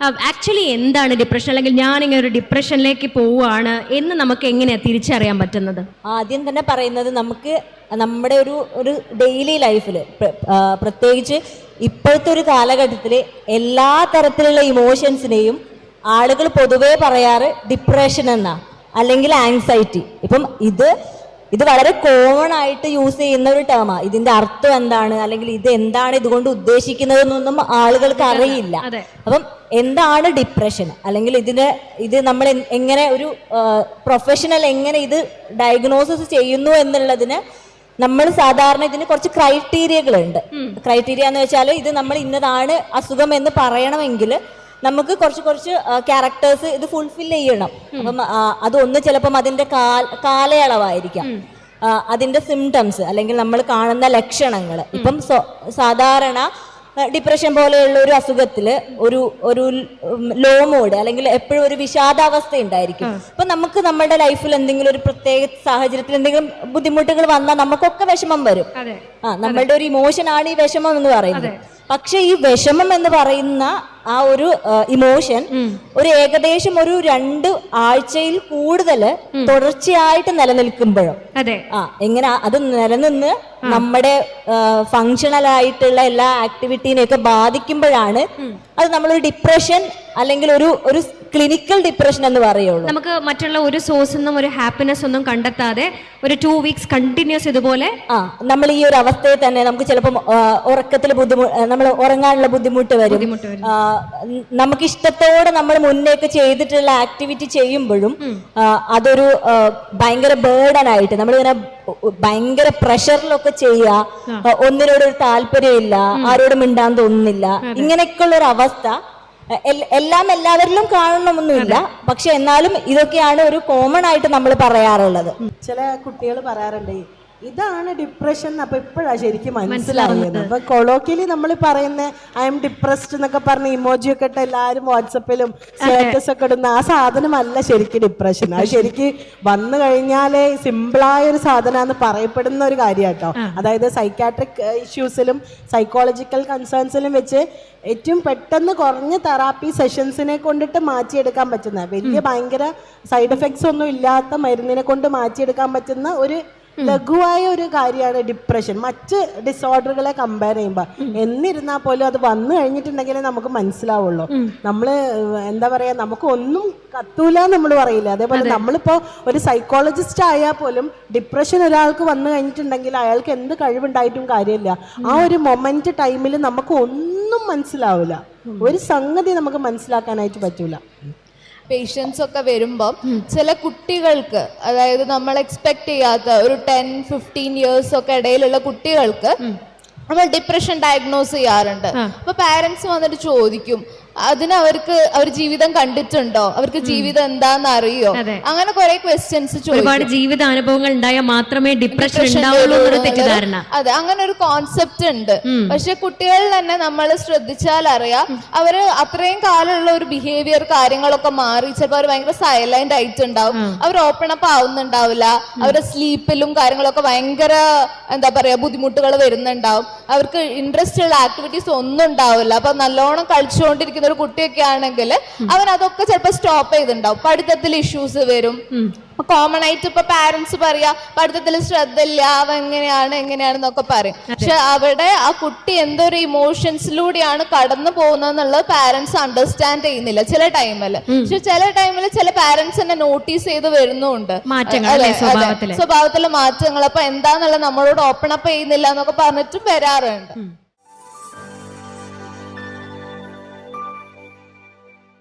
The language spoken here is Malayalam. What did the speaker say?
ആക്ച്വലി എന്താണ് ഡിപ്രഷൻ അല്ലെങ്കിൽ ഞാൻ ഇങ്ങനെ ഒരു ഡിപ്രഷനിലേക്ക് പോവുകയാണ് എന്ന് നമുക്ക് എങ്ങനെയാണ് തിരിച്ചറിയാൻ പറ്റുന്നത്? ആദ്യം തന്നെ പറയുന്നത് നമുക്ക് നമ്മുടെ ഒരു ഒരു ഡെയിലി ലൈഫിൽ പ്രത്യേകിച്ച് ഇപ്പോഴത്തെ ഒരു കാലഘട്ടത്തിൽ എല്ലാ തരത്തിലുള്ള ഇമോഷൻസിനെയും ആളുകൾ പൊതുവേ പറയാറ് ഡിപ്രഷൻ എന്നാ. അല്ലെങ്കിൽ ആങ്സൈറ്റി ഇപ്പം ഇത് ഇത് വളരെ കോമൺ ആയിട്ട് യൂസ് ചെയ്യുന്ന ഒരു ടേമാണ് ഇതിന്റെ അർത്ഥം എന്താണ്? അല്ലെങ്കിൽ ഇത് എന്താണ് ഇതുകൊണ്ട് ഉദ്ദേശിക്കുന്നതെന്നൊന്നും ആളുകൾക്ക് അറിയില്ല. അപ്പം എന്താണ് ഡിപ്രഷൻ അല്ലെങ്കിൽ ഇതിന് ഇത് നമ്മൾ എങ്ങനെ ഒരു പ്രൊഫഷണൽ എങ്ങനെ ഇത് ഡയഗ്നോസിസ് ചെയ്യുന്നു എന്നുള്ളതിന് നമ്മൾ സാധാരണ ഇതിന് കുറച്ച് ക്രൈറ്റീരിയകളുണ്ട് ക്രൈറ്റീരിയ എന്ന് വെച്ചാൽ ഇത് നമ്മൾ ഇന്നതാണ് അസുഖം എന്ന് പറയണമെങ്കിൽ നമുക്ക് കുറച്ച് കുറച്ച് ക്യാരക്ടേഴ്സ് ഇത് ഫുൾഫിൽ ചെയ്യണം. അപ്പം അതൊന്ന് ചിലപ്പം അതിന്റെ കാലയളവായിരിക്കാം. അതിന്റെ സിംറ്റംസ് അല്ലെങ്കിൽ നമ്മൾ കാണുന്ന ലക്ഷണങ്ങൾ ഇപ്പം സാധാരണ ഡിപ്രഷൻ പോലെയുള്ള ഒരു അസുഖത്തിൽ ഒരു ഒരു ലോ മോഡ് അല്ലെങ്കിൽ എപ്പോഴും ഒരു വിഷാദാവസ്ഥ ഉണ്ടായിരിക്കും അപ്പൊ നമുക്ക് നമ്മുടെ ലൈഫിൽ എന്തെങ്കിലും ഒരു പ്രത്യേക സാഹചര്യത്തിൽ എന്തെങ്കിലും ബുദ്ധിമുട്ടുകൾ വന്നാൽ നമുക്കൊക്കെ വിഷമം വരും. ആ നമ്മളുടെ ഒരു ഇമോഷൻ ആണ് ഈ വിഷമം എന്ന് പറയുന്നത്. പക്ഷെ ഈ വിഷമം എന്ന് പറയുന്ന ആ ഒരു ഇമോഷൻ ഒരു ഏകദേശം ഒരു രണ്ട് ആഴ്ചയിൽ കൂടുതൽ തുടർച്ചയായിട്ട് നിലനിൽക്കുമ്പോഴും? അതെ. ആ എങ്ങനെ അത് നിലനിന്ന് നമ്മുടെ ഫങ്ഷണൽ ആയിട്ടുള്ള എല്ലാ ആക്ടിവിറ്റീനെയൊക്കെ ബാധിക്കുമ്പോഴാണ് അത് നമ്മളൊരു ഡിപ്രഷൻ അല്ലെങ്കിൽ ഒരു ഒരു ക്ലിനിക്കൽ ഡിപ്രഷൻ എന്ന് പറയുള്ളൂ. നമുക്ക് മറ്റുള്ള ഒരു സോഴ്സ് ഒന്നും ഒരു ഹാപ്പിനെസ് ഒന്നും കണ്ടെത്താതെ ഒരു ടു വീക്സ് കണ്ടിന്യൂസ് ഇതുപോലെ ആ നമ്മൾ ഈ ഒരു അവസ്ഥയെ തന്നെ നമുക്ക് ചിലപ്പം ഉറക്കത്തിൽ ബുദ്ധിമുട്ട് നമ്മൾ ഉറങ്ങാനുള്ള ബുദ്ധിമുട്ട് വരും. ആ, നമുക്ക് ഇഷ്ടത്തോടെ നമ്മൾ മുന്നേക്ക് ചെയ്തിട്ടുള്ള ആക്ടിവിറ്റി ചെയ്യുമ്പോഴും ആ, അതൊരു ആ, ഭയങ്കര ബേർഡൻ ആയിട്ട് നമ്മളിങ്ങനെ ഭയങ്കര പ്രഷറിലൊക്കെ ചെയ്യുക ആ, താല്പര്യം താല്പര്യമില്ല ആരോടും മിണ്ടാൻ തോന്നുന്നില്ല ഇങ്ങനെയൊക്കെയുള്ള ഒരു അവസ്ഥ എല്ലാം എല്ലാവരിലും കാണണമെന്നില്ല. പക്ഷെ എന്നാലും ഇതൊക്കെയാണ് ഒരു കോമൺ ആയിട്ട് നമ്മൾ പറയാറുള്ളത്. ചില കുട്ടികൾ പറയാറുണ്ട് ഇതാണ് ഡിപ്രഷൻ അപ്പൊ ഇപ്പോഴാണ് ശരിക്കും മനസ്സിലാവുന്നത്. അപ്പൊ കൊളോക്കിയലി നമ്മൾ പറയുന്ന ഐ എം ഡിപ്രസ്ഡ് എന്നൊക്കെ പറഞ്ഞ ഇമോജി ഒക്കെ ഇട്ട് എല്ലാവരും വാട്സപ്പിലും സ്റ്റാറ്റസ് ഒക്കെ ഇടുന്ന ആ സാധനമല്ല ശരിക്കും ഡിപ്രഷൻ അത് ശരിക്കും വന്നു കഴിഞ്ഞാലേ സിമ്പിളായ ഒരു സാധനമാണെന്ന് പറയപ്പെടുന്ന ഒരു കാര്യമാട്ടോ അതായത് സൈക്കാട്രിക് ഇഷ്യൂസിലും സൈക്കോളജിക്കൽ കൺസേൺസിലും വെച്ച് ഏറ്റവും പെട്ടെന്ന് കുറഞ്ഞ തെറാപ്പി സെഷൻസിനെ കൊണ്ടിട്ട് മാറ്റിയെടുക്കാൻ പറ്റുന്ന വലിയ ഭയങ്കര സൈഡ് എഫക്ട്സ് ഒന്നും ഇല്ലാത്ത മരുന്നിനെ കൊണ്ട് മാറ്റിയെടുക്കാൻ പറ്റുന്ന ഒരു ലഘുവായ ഒരു കാര്യമാണ് ഡിപ്രഷൻ മറ്റ് ഡിസോർഡറുകളെ കമ്പയർ ചെയ്യുമ്പോൾ എന്നിരുന്നാൽ പോലും അത് വന്നു കഴിഞ്ഞിട്ടുണ്ടെങ്കിലേ നമുക്ക് മനസ്സിലാവുള്ളൂ. നമ്മൾ എന്താ പറയാ നമുക്ക് ഒന്നും കത്തൂല നമ്മൾ പറയില്ല. അതേപോലെ നമ്മളിപ്പോ ഒരു സൈക്കോളജിസ്റ്റ് ആയാൽ പോലും ഡിപ്രഷൻ ഒരാൾക്ക് വന്നു കഴിഞ്ഞിട്ടുണ്ടെങ്കിൽ അയാൾക്ക് എന്ത് കഴിവുണ്ടായിട്ടും കാര്യമില്ല. ആ ഒരു മൊമെന്റ് ടൈമിൽ നമുക്ക് ഒന്നും മനസ്സിലാവില്ല ഒരു സംഗതി നമുക്ക് മനസ്സിലാക്കാനായിട്ട് പറ്റൂല. പേഷ്യൻസ് ഒക്കെ വരുമ്പം ചില കുട്ടികൾക്ക് അതായത് നമ്മൾ എക്സ്പെക്ട് ചെയ്യാത്ത ഒരു ടെൻ ഫിഫ്റ്റീൻ ഇയേഴ്സ് ഒക്കെ ഇടയിലുള്ള കുട്ടികൾക്ക് നമ്മൾ ഡിപ്രഷൻ ഡയഗ്നോസ് ചെയ്യാറുണ്ട്. അപ്പൊ പാരന്റ്സ് വന്നിട്ട് ചോദിക്കും അതിന് അവർക്ക് അവർ ജീവിതം കണ്ടിട്ടുണ്ടോ? അവർക്ക് ജീവിതം എന്താന്ന് അറിയോ അങ്ങനെ കുറെ ക്വസ്റ്റ്യൻസ് ഒരുപാട് ജീവിത അനുഭവങ്ങൾ ഉണ്ടായാൽ മാത്രമേ ഡിപ്രഷൻ ഉണ്ടാവുള്ളൂ തെറ്റിദ്ധാരണ. അതെ അങ്ങനെ ഒരു കോൺസെപ്റ്റ് ഉണ്ട് പക്ഷെ കുട്ടികളിൽ തന്നെ നമ്മൾ ശ്രദ്ധിച്ചാൽ അറിയാം അവർ അത്രയും കാലമുള്ള ഒരു ബിഹേവിയർ കാര്യങ്ങളൊക്കെ മാറി ചിലപ്പോൾ അവർ ഭയങ്കര സൈലന്റ് ആയിട്ടുണ്ടാവും. അവർ ഓപ്പൺ അപ്പ് ആവുന്നുണ്ടാവില്ല. അവരുടെ സ്ലീപ്പിലും കാര്യങ്ങളൊക്കെ ഭയങ്കര എന്താ പറയുക ബുദ്ധിമുട്ടുകൾ വരുന്നുണ്ടാവും. അവർക്ക് ഇൻട്രസ്റ്റ് ഉള്ള ആക്ടിവിറ്റീസ് ഒന്നും ഉണ്ടാവില്ല. അപ്പൊ നല്ലോണം കളിച്ചുകൊണ്ടിരിക്കുന്ന ഒരു കുട്ടിയൊക്കെ ആണെങ്കിൽ അവൻ അതൊക്കെ ചിലപ്പോൾ സ്റ്റോപ്പ് ചെയ്തിട്ടുണ്ടാവും. പഠിത്തത്തിൽ ഇഷ്യൂസ് വരും. കോമൺ ആയിട്ട് ഇപ്പൊ പാരന്റ്സ് പറയാ പഠിത്തത്തിൽ ശ്രദ്ധ ഇല്ല അവ എങ്ങനെയാണ് എങ്ങനെയാണെന്നൊക്കെ പറയും പക്ഷെ അവിടെ ആ കുട്ടി എന്തൊരു ഇമോഷൻസിലൂടെയാണ് കടന്നു പോകുന്നതെന്നുള്ളത് പാരന്റ്സ് അണ്ടർസ്റ്റാൻഡ് ചെയ്യുന്നില്ല ചില ടൈമിൽ പക്ഷെ ചില ടൈമിൽ ചില പാരന്റ്സ് തന്നെ നോട്ടീസ് ചെയ്ത് വരുന്നുണ്ട്. സ്വഭാവത്തിലെ? മാറ്റങ്ങൾ. അപ്പൊ എന്താന്നുള്ളത് നമ്മളോട് ഓപ്പൺ അപ്പ് ചെയ്യുന്നില്ല എന്നൊക്കെ പറഞ്ഞിട്ടും വരാറുണ്ട്.